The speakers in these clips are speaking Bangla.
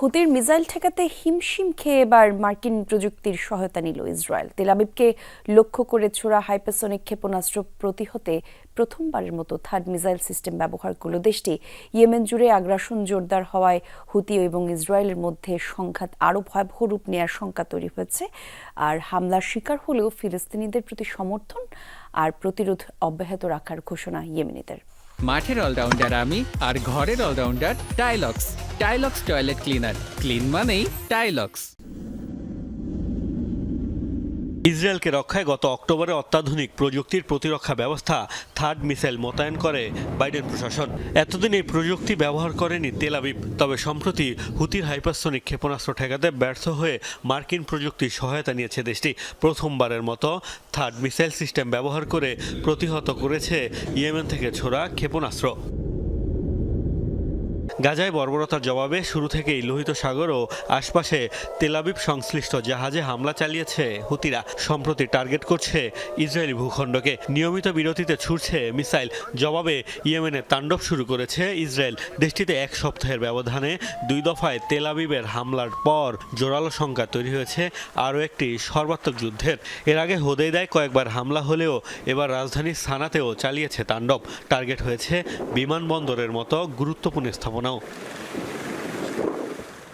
হুতির মিসাইল ঠেকাতে হিমশিম খেয়ে এবার মার্কিন প্রযুক্তির সহায়তা নিল ইসরায়েল। তেলাবিবকে লক্ষ্য করে ছোড়া হাইপারসনিক ক্ষেপণাস্ত্র প্রতিহতে প্রথমবারের মতো থার্ড মিসাইল সিস্টেম ব্যবহার করল দেশটি। ইয়েমেন জুড়ে আগ্রাসন জোরদার হওয়ায় হুতি এবং ইসরায়েলের মধ্যে সংঘাত আরও ভয়াবহ রূপ নেওয়ার শঙ্কা তৈরি হয়েছে। আর হামলার শিকার হলেও ফিলিস্তিনিদের প্রতি সমর্থন আর প্রতিরোধ অব্যাহত রাখার ঘোষণা ইয়েমেনিদের। মাঠের অলরাউন্ডার আমি আর ঘরের allrounder Tylox. Tylox toilet cleaner. Clean মানেই টাইলক্স। ইসরায়েলকে রক্ষায় গত অক্টোবরে অত্যাধুনিক প্রযুক্তির প্রতিরক্ষা ব্যবস্থা থার্ড মিসাইল মোতায়েন করে বাইডেন প্রশাসন। এতদিন এই প্রযুক্তি ব্যবহার করেনি তেল তেলাবিব তবে সম্প্রতি হুতির হাইপারসনিক ক্ষেপণাস্ত্র ঠেকাতে ব্যর্থ হয়ে মার্কিন প্রযুক্তির সহায়তা নিয়েছে দেশটি। প্রথমবারের মতো থার্ড মিসাইল সিস্টেম ব্যবহার করে প্রতিহত করেছে ইয়েমেন থেকে ছোড়া ক্ষেপণাস্ত্র। গাজায় বর্বরতার জবাবে শুরু থেকেই লোহিত সাগর ও আশপাশে তেলাবিব সংশ্লিষ্ট জাহাজে হামলা চালিয়েছে হুতিরা। সম্প্রতি টার্গেট করছে ইসরায়েলি ভূখণ্ডকে। নিয়মিত বিরতিতে ছুটছে মিসাইল। জবাবে ইয়েমেনে তাণ্ডব শুরু করেছে ইসরায়েল। দেশটিতে এক সপ্তাহের ব্যবধানে দুই দফায় তেলাবিবের হামলার পর জোরালো সংখ্যা তৈরি হয়েছে, আরও একটি সর্বাত্মক যুদ্ধের। এর আগে হোদেদায় কয়েকবার হামলা হলেও এবার রাজধানী সানাতেও চালিয়েছে তাণ্ডব। টার্গেট হয়েছে বিমানবন্দরের মতো গুরুত্বপূর্ণ স্থাপনাও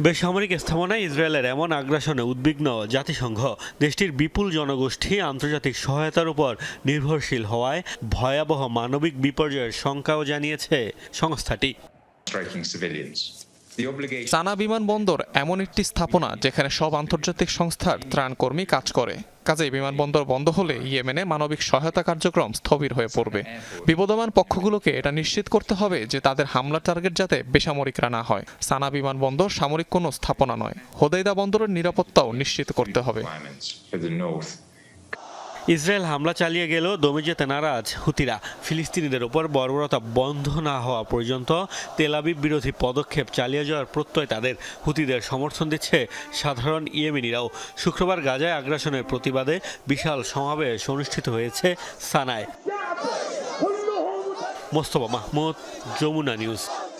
বেসামরিক স্থাপনায় ইসরায়েলের এমন আগ্রাসনে উদ্বিগ্ন জাতিসংঘ, দেশটির বিপুল জনগোষ্ঠী আন্তর্জাতিক সহায়তার উপর নির্ভরশীল হওয়ায় ভয়াবহ মানবিক বিপর্যয়ের শঙ্কাও জানিয়েছে সংস্থাটি। সানা বিমানবন্দর এমন একটি স্থাপনা যেখানে সব আন্তর্জাতিক সংস্থার ত্রাণকর্মী কাজ করে। কাজেই বিমানবন্দর বন্ধ হলে ইয়েমেনে মানবিক সহায়তা কার্যক্রম স্থবির হয়ে পড়বে। বিবদমান পক্ষগুলোকে এটা নিশ্চিত করতে হবে যে তাদের হামলা টার্গেট যাতে বেসামরিকরা না হয়। সানা বিমানবন্দর সামরিক কোনো স্থাপনা নয়। হোদেইদা বন্দরের নিরাপত্তাও নিশ্চিত করতে হবে। ইসরায়েল হামলা চালিয়ে গেলেও দমে যেতে নারাজ হুতিরা। ফিলিস্তিনিদের ওপর বর্বরতা বন্ধ না হওয়া পর্যন্ত তেলাবিব বিরোধী পদক্ষেপ চালিয়ে যাওয়ার প্রত্যয় তাদের। হুতিদের সমর্থন দিচ্ছে সাধারণ ইয়েমেনিরাও। শুক্রবার গাজায় আগ্রাসনের প্রতিবাদে বিশাল সমাবেশ অনুষ্ঠিত হয়েছে সানায়। মোস্তফা মাহমুদ, যমুনা নিউজ।